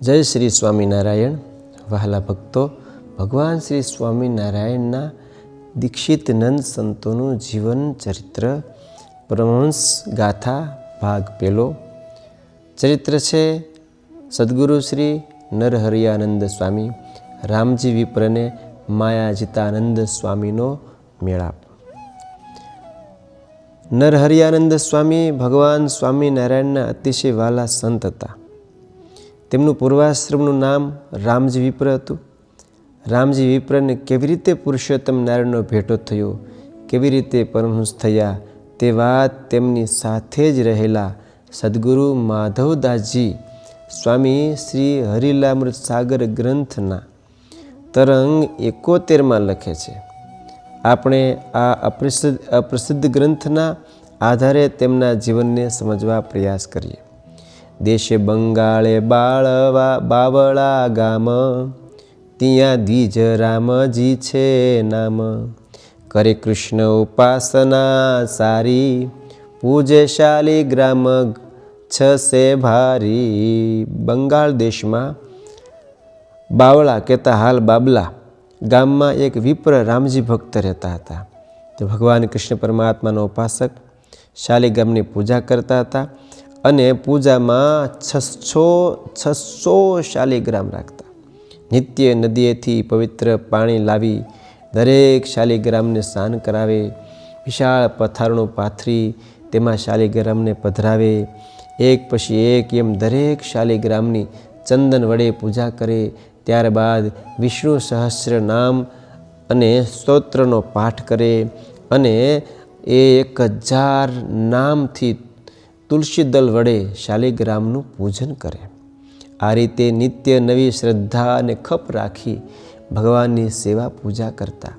જય શ્રી સ્વામિનારાયણ. વહાલા ભક્તો, ભગવાન શ્રી સ્વામિનારાયણના દીક્ષિત નંદ સંતોનું જીવન ચરિત્ર પરમહંસ ગાથા, ભાગ પહેલો ચરિત્ર છે સદગુરુ શ્રી નરહરિયાનંદ સ્વામી, રામજી વિપ્રને માયાજીતાનંદ સ્વામીનો મેળાપ. નરહરિયાનંદ સ્વામી ભગવાન સ્વામિનારાયણના અતિશય વાલા સંત હતા. તેમનું પૂર્વાશ્રમનું નામ રામજી વિપ્ર હતું. રામજી વિપ્રને કેવી રીતે પુરુષોત્તમ નારાયણનો ભેટો થયો, કેવી રીતે પરમહંસ થયા, તે વાત તેમની સાથે જ રહેલા સદગુરુ માધવદાસજી સ્વામી શ્રી હરિલામૃત સાગર ગ્રંથના તરંગ એકોતેરમાં લખે છે. આપણે આ અપ્રસિદ્ધ અપ્રસિદ્ધ ગ્રંથના આધારે તેમના જીવનને સમજવા પ્રયાસ કરીએ. દેશે બંગાળે બાળવા બાવળા ગામ, ત્યાં દ્વિજ રામજી છે નામ. કરે કૃષ્ણ ઉપાસના સારી પૂજશાલી ગ્રામ, છસે ભારી. બંગાળ દેશમાં બાવળા કહેતા હાલ બાબલા ગામમાં એક વિપ્ર રામજી ભક્ત રહેતા હતા. તે ભગવાન કૃષ્ણ પરમાત્માનો ઉપાસક શાલિગ્રામની પૂજા કરતા હતા અને પૂજામાં છસો છસો શાલિગ્રામ રાખતા. નિત્ય નદીએથી પવિત્ર પાણી લાવી દરેક શાલિગ્રામને સ્નાન કરાવે, વિશાળ પથારણું પાથરી તેમાં શાલિગ્રામને પધરાવે, એક પછી એક એમ દરેક શાલિગ્રામની ચંદન વડે પૂજા કરે ત્યારબાદ વિષ્ણુ સહસ્ર નામ અને સ્તોત્રનો પાઠ કરે અને એ એક હજાર નામથી તુલસી દલ વડે શાલિગ્રામનું પૂજન કરે. આ રીતે નિત્ય નવી શ્રદ્ધા અને ખપ રાખી ભગવાનની સેવા પૂજા કરતા.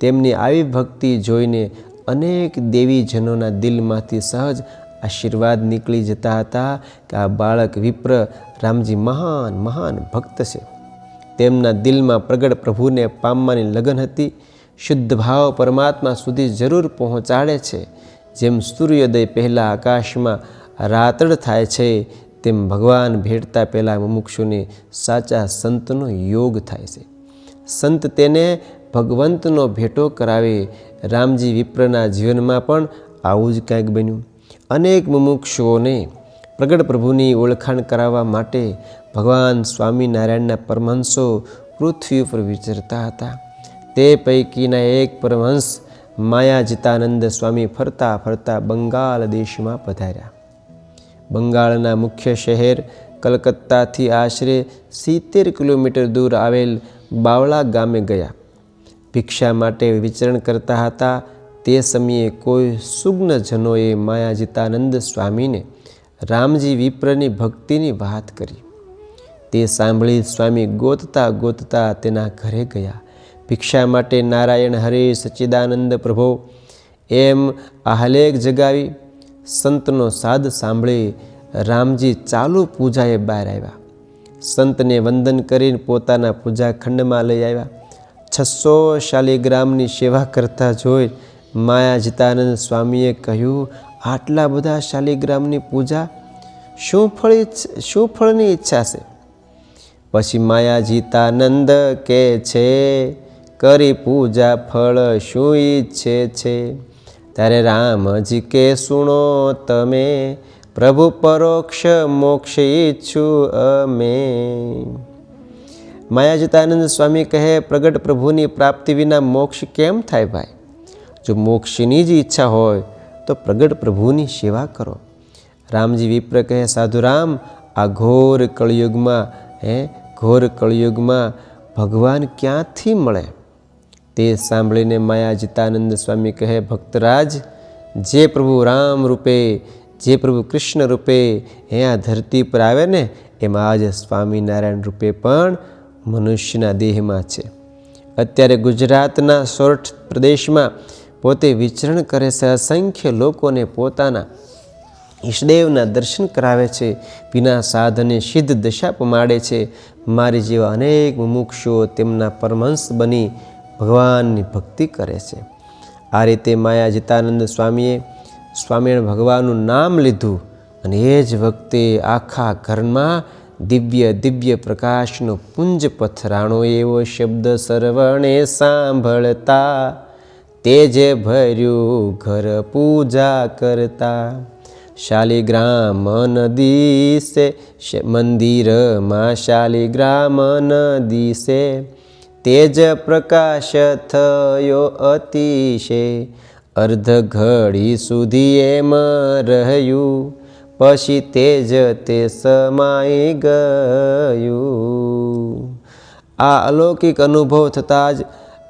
તેમની આવી ભક્તિ જોઈને અનેક દેવીજનોના દિલમાંથી સહજ આશીર્વાદ નીકળી જતા હતા કે આ બાળક વિપ્ર રામજી મહાન મહાન ભક્ત છે. તેમના દિલમાં પ્રગટ પ્રભુને પામવાની લગન હતી. શુદ્ધ ભાવ પરમાત્મા સુધી જરૂર પહોંચાડે છે. જેમ સૂર્યોદય પહેલાં આકાશમાં રાતડ થાય છે, તેમ ભગવાન ભેટતા પહેલાં મુમુક્ષુને સાચા સંતનો યોગ થાય છે. સંત તેને ભગવંતનો ભેટો કરાવે. રામજી વિપ્રના જીવનમાં પણ આવું જ કંઈક બન્યું. અનેક મુમુક્ષુઓને પ્રગટ પ્રભુની ઓળખાણ કરાવવા માટે ભગવાન સ્વામિનારાયણના પરમહંસો પૃથ્વી ઉપર વિચરતા હતા. તે પૈકીના એક પરમહંસ માયાજીતાનંદ સ્વામી ફરતા ફરતા બંગાળ દેશમાં પધાર્યા. બંગાળના મુખ્ય શહેર કલકત્તાથી આશરે સિત્તેર કિલોમીટર દૂર આવેલ બાવળા ગામે ગયા. ભિક્ષા માટે વિચરણ કરતા હતા. તે સમયે કોઈ સુગ્નજનોએ માયાજીતાનંદ સ્વામીને રામજી વિપ્રની ભક્તિની વાત કરી. તે સાંભળી સ્વામી ગોતતા ગોતતા તેના ઘરે ગયા. ભિક્ષા માટે નારાયણ હરે સચ્ચિદાનંદ પ્રભો એમ આહલેખ જગાવી સંતનો સાદ સાંભળી રામજી ચાલુ પૂજાએ બહાર આવ્યા. સંતને વંદન કરીને પોતાના પૂજા ખંડમાં લઈ આવ્યા. છસો શાલિગ્રામની સેવા કરતા જોઈ માયા જીતાનંદ સ્વામીએ કહ્યું, આટલા બધા શાલિગ્રામની પૂજા શું ફળ, શું ફળની ઈચ્છા છે? પછી માયાજીતાનંદ કે છે, કરી પૂજા ફળ શું ઈચ્છે છે? ત્યારે રામજી કે સુણો તમે, પ્રભુ પરોક્ષ મોક્ષ ઈચ્છું અમે. માયાજીતાનંદ સ્વામી કહે, પ્રગટ પ્રભુની પ્રાપ્તિ વિના મોક્ષ કેમ થાય ભાઈ? જો મોક્ષની જ ઈચ્છા હોય, તો પ્રગટ પ્રભુની સેવા કરો. રામજી વિપ્ર કહે સાધુરામ આ ઘોર કળયુગમાં, હે ઘોર કળિયુગમાં ભગવાન ક્યાંથી મળે? તે સાંભળીને માયા જીતાનંદ સ્વામી કહે, ભક્તરાજ, જે પ્રભુ રામ રૂપે, જે પ્રભુ કૃષ્ણ રૂપે હે આ ધરતી પર આવે ને, એમાં આજ સ્વામિનારાયણ રૂપે પણ મનુષ્યના દેહમાં છે. અત્યારે ગુજરાતના સોરઠ પ્રદેશમાં પોતે વિચરણ કરે છે અસંખ્ય લોકોને પોતાના ઈષ્ટદેવના દર્શન કરાવે છે, વિના સાધને સિદ્ધ દશા પમાડે છે. મારી જેવા અનેક મુમુક્ષો તેમના પરમહંસ બની ભગવાનની ભક્તિ કરે છે. આ રીતે માયા જીતાનંદ સ્વામીએ સ્વામિનારાયણ ભગવાનનું નામ લીધું અને એ જ વખતે આખા ઘરમાં દિવ્ય દિવ્ય પ્રકાશનો પુંજ પથરાણો એવો શબ્દ સર્વણે સાંભળતા. તેજે ભર્યું ઘર પૂજા કરતા. શાલિગ્રામ નદીસે મંદિરમાં શાલિગ્રામ દિશે તેજ પ્રકાશ થયો અતિશે. અર્ધ ઘડી સુધી એમ રહ્યું, પછી તેજ તે સમાઈ ગયું. આ અલૌકિક અનુભવ થતાં જ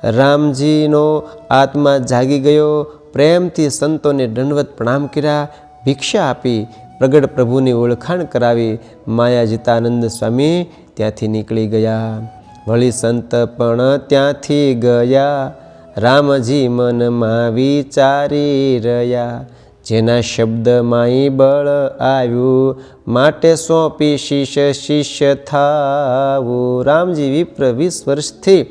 રામજીનો આત્મા જાગી ગયો. પ્રેમથી સંતોને દંડવત પ્રણામ કર્યા. ભિક્ષા આપી પ્રગટ પ્રભુની ઓળખાણ કરાવી માયા જીતાનંદ સ્વામી ત્યાંથી નીકળી ગયા. વળી સંત પણ ત્યાંથી ગયા. રામજી મનમાં વિચારી રહ્યા. જેના શબ્દમાંય બળ આવ્યું, માટે સોંપી શિષ્ય શિષ્ય થાવું. રામજી વિપ્ર વીસ વર્ષથી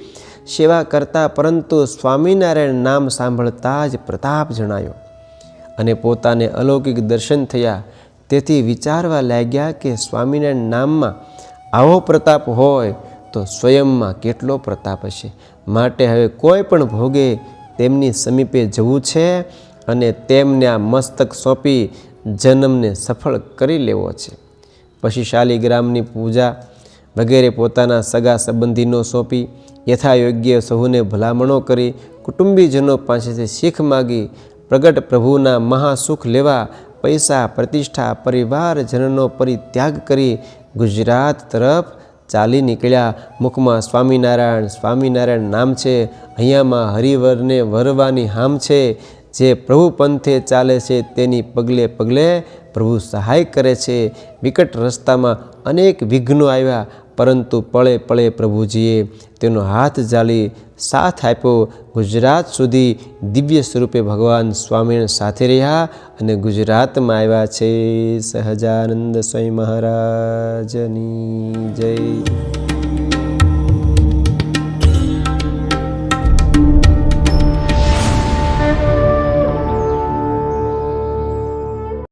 સેવા કરતા, પરંતુ સ્વામિનારાયણ નામ સાંભળતા જ પ્રતાપ જણાયો. અને પોતાને અલૌકિક દર્શન થયા. તેથી વિચારવા લાગ્યા કે સ્વામિનારાયણ નામમાં આવો પ્રતાપ હોય તો સ્વયંમાં કેટલો પ્રતાપ હશે? માટે હવે કોઈ પણ ભોગે તેમની સમીપે જવું છે અને તેમને આ મસ્તક સોંપી જન્મને સફળ કરી લેવો છે. પછી શાલિગ્રામની પૂજા વગેરે પોતાના સગા સંબંધીનો સોંપી, યથાયોગ્ય સહુને ભલામણો કરી, કુટુંબીજનો પાસેથી શીખ માગી પ્રગટ પ્રભુના મહાસુખ લેવા પૈસા, પ્રતિષ્ઠા પરિવારજનનો પરિત્યાગ કરી ગુજરાત તરફ ચાલી નીકળ્યા. મુખમાં સ્વામિનારાયણ સ્વામિનારાયણ નામ છે. અહીંયામાં હરિવરને વરવાની હામ છે. જે પ્રભુ પંથે ચાલે છે તેની પગલે પગલે પ્રભુ સહાય કરે છે. વિકટ રસ્તામાં અનેક વિઘ્નો આવ્યા. પરંતુ પળે પળે પ્રભુજીએ તેનો હાથ જાળી સાથ આપ્યો. ગુજરાત સુધી દિવ્ય સ્વરૂપે ભગવાન સ્વામિનારાયણ સાથે રહ્યા અને ગુજરાતમાં આવ્યા છે. સહજાનંદ સ્વામી મહારાજની જય.